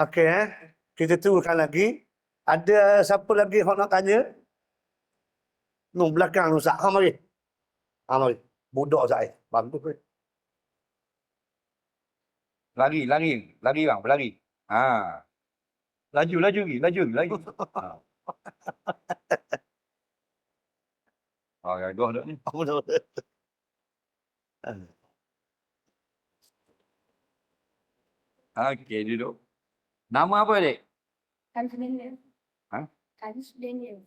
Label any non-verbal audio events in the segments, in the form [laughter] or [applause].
Okey eh. Kita tunggukan lagi. Ada siapa lagi yang nak tanya? Nu belakang Ustaz. Ha mari. Ha mari. Budak saya. Bagus. weh. Lari, lari. Lari bang, berlari. Ha. Laju, laju lagi, [laughs] laju, laju. Ha. Oh, ya, dua dah ni. [laughs] Apa tu? Okey, duduk. Nama apa adik? Kalis Daniel. Ha? Kalis Daniel.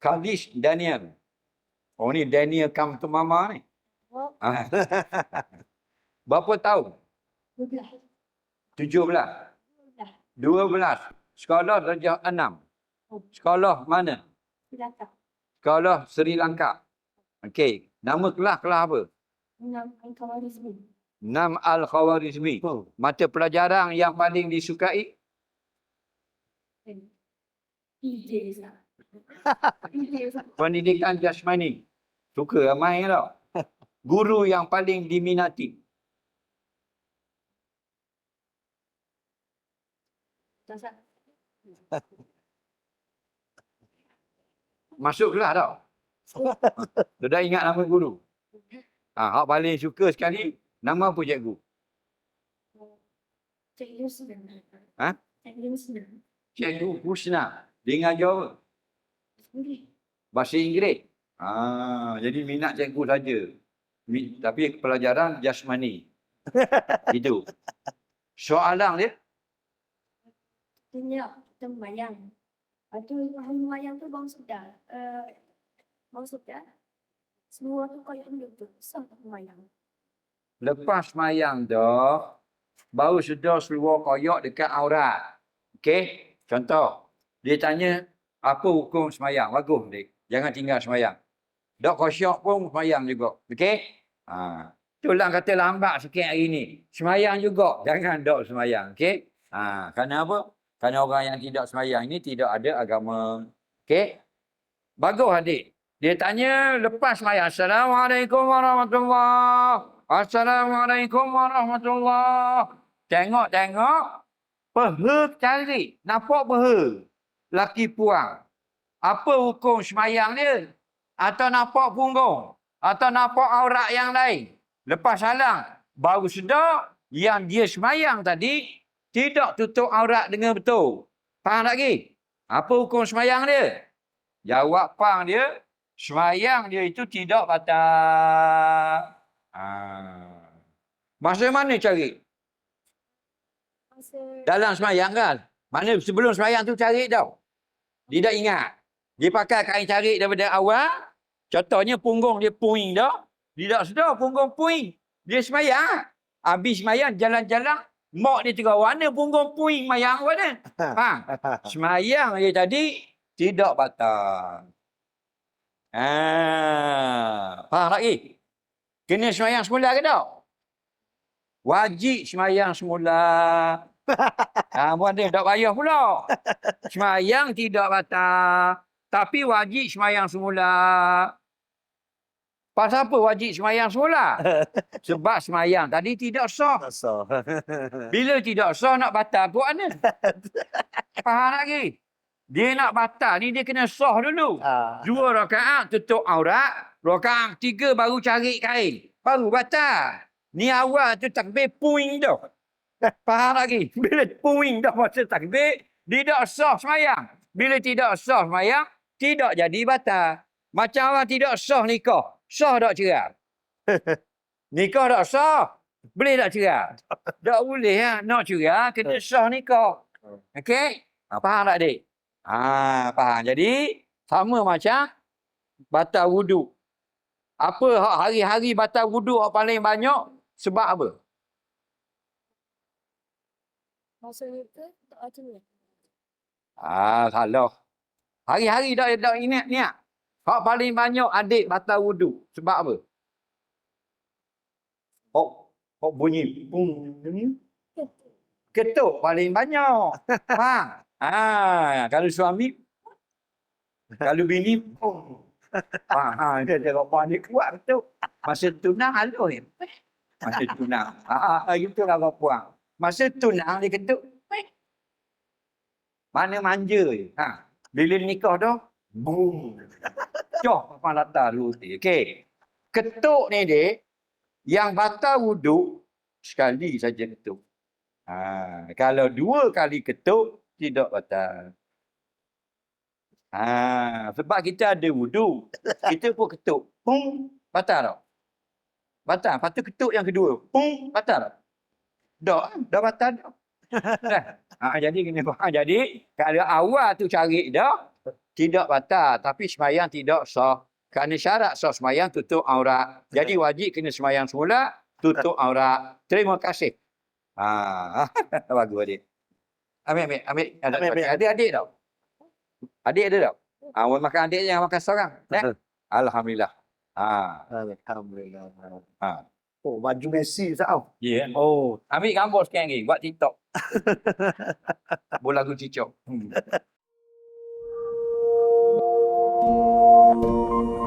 Kalish Daniel. Oh ni Daniel come to mama ni. Oh, Ha. [laughs] Berapa tahun? belah. Tujuh belas. Belah. Dua belas. Sekolah darjah enam. Sekolah mana? Belakang. Sekolah Sri Lanka. Okey. Nama kelas kelas apa? Kawan Rizmi. Nam Al-Khawarizmi. Oh. Mata pelajaran yang paling disukai? PJ. [laughs] PJ. Pendidikan jasmani. Suka ramai tau. [laughs] Guru yang paling diminati. [laughs] Masuk kelas tau. Tu dah ingat nama guru. Ha, hak paling suka sekali, nama apa cikgu? Cik Yusna. Ha? Cik Yusna. Cikgu Husna. Dia ngajar apa? Sendiri. Bahasa Inggeris. Ah, jadi minat cikgu saja. Mi- Tapi pelajaran jasmani. [laughs] Itu. Soalan dia, Tanya kita mayang. Lepas tu mayang tu bang sudah. Uh, bang sudah. Semua tu kau yang tu. Sah tak mayang. Lepas mayang dah, baru sudah seluar koyak dekat aurat. Okey? Contoh, dia tanya, apa hukum semayang? Bagus, dik. Jangan tinggal semayang. Dok kosyak pun semayang juga. Okey? Ha. Itulah kata lambat sikit hari ni. Semayang juga. Jangan dok semayang. Okey? Ha. Kerana apa? Kerana orang yang tidak semayang ni tidak ada agama. Okey? Bagus adik. Dia tanya lepas semayang. Assalamualaikum warahmatullahi Assalamualaikum warahmatullahi Tengok, tengok. Peha cari. Nampak peha. Laki puang. Apa hukum semayang dia? Atau nampak punggung? Atau nampak aurat yang lain? Lepas salam, baru sedar yang dia semayang tadi tidak tutup aurat dengan betul. Faham lagi? Apa hukum semayang dia? Jawab pang dia, semayang dia itu tidak batal. Ah. Masa mana cari? Masa Dalam semayang kan? Mana sebelum semayang tu cari tau. Dia dah ingat. Dia pakai kain cari daripada awal. Contohnya punggung dia puing dah. Dia tak sedar punggung puing. Dia semayang. Habis semayang jalan-jalan. Mak dia tengok mana punggung puing mayang mana. [laughs] Ha? Semayang dia tadi tidak batal. Ah, faham tak lagi? Kena semayang semula ke tak? Wajib semayang semula. Ha, [laughs] buat dia tak payah pula. Semayang tidak batal. Tapi wajib semayang semula. Pasal apa wajib semayang semula? [laughs] Sebab semayang tadi tidak sah. Sah. [laughs] Bila tidak sah nak batal buat mana? Faham lagi? Dia nak batal ni dia kena sah dulu. Ah. Dua rakaat tutup aurat. Rakaat tiga baru cari kain. Baru batal. Ni awal tu takbir puing dah. Faham lagi? [laughs] Bila puing dah masa takbir, tidak sah semayang. Bila tidak sah semayang, tidak jadi batal. Macam orang tidak sah nikah. Sah tak cerai? [laughs] nikah tak sah. Boleh tak cerai? [laughs] tak boleh ya. Nak cerai, kena sah nikah. Okey? Ha, faham tak, dik? Ah, faham. Jadi, sama macam batal wuduk. Apa hak hari-hari batal wuduk hak paling banyak? Sebab apa? masa itu tak ada ni. Ah, salah. Hari-hari dah dah ingat niat. Hak paling banyak adik batal wuduk. Sebab apa? Hak hak bunyi pung ketuk paling banyak. Faham? [laughs] Ah, kalau suami [laughs] kalau bini pung. Ah, dia tengok puan dia kuat betul. Masa tunang halus. Masa tunang. Ah, ah, itu lah puan. Masa tunang dia ketuk. Mana manja je. Ha. Bila nikah dah, boom. [laughs] Cok papan latar dulu. Okey. Ketuk ni dek, yang batal wuduk, sekali saja ketuk. Ha. Kalau dua kali ketuk, tidak batal. Ha. Sebab kita ada wuduk. Kita pun ketuk. Pum. Batal tak? Batal. Lepas tu ketuk yang kedua. Pum. Batal tak? Dah. Dah batal dah. Dah. [laughs] Ha, jadi kena [laughs] faham. Jadi, kalau awal tu cari dah, tidak batal. Tapi semayang tidak sah. Kerana syarat sah semayang tutup aurat. Jadi wajib kena semayang semula, tutup aurat. Terima kasih. Ha, [laughs] bagus adik ambil, ambil. Ambil, ambil. Ada Adik-adik tau. Adik ada tau. Ah, ha, awak makan adik yang makan seorang. Eh? Nah? Alhamdulillah. Ha. Alhamdulillah. Ha. Oh, baju Messi tau. Yeah. Oh. Ambil gambar sekian lagi. Buat TikTok. [laughs] Bola Gucci cicok. Hmm. [laughs]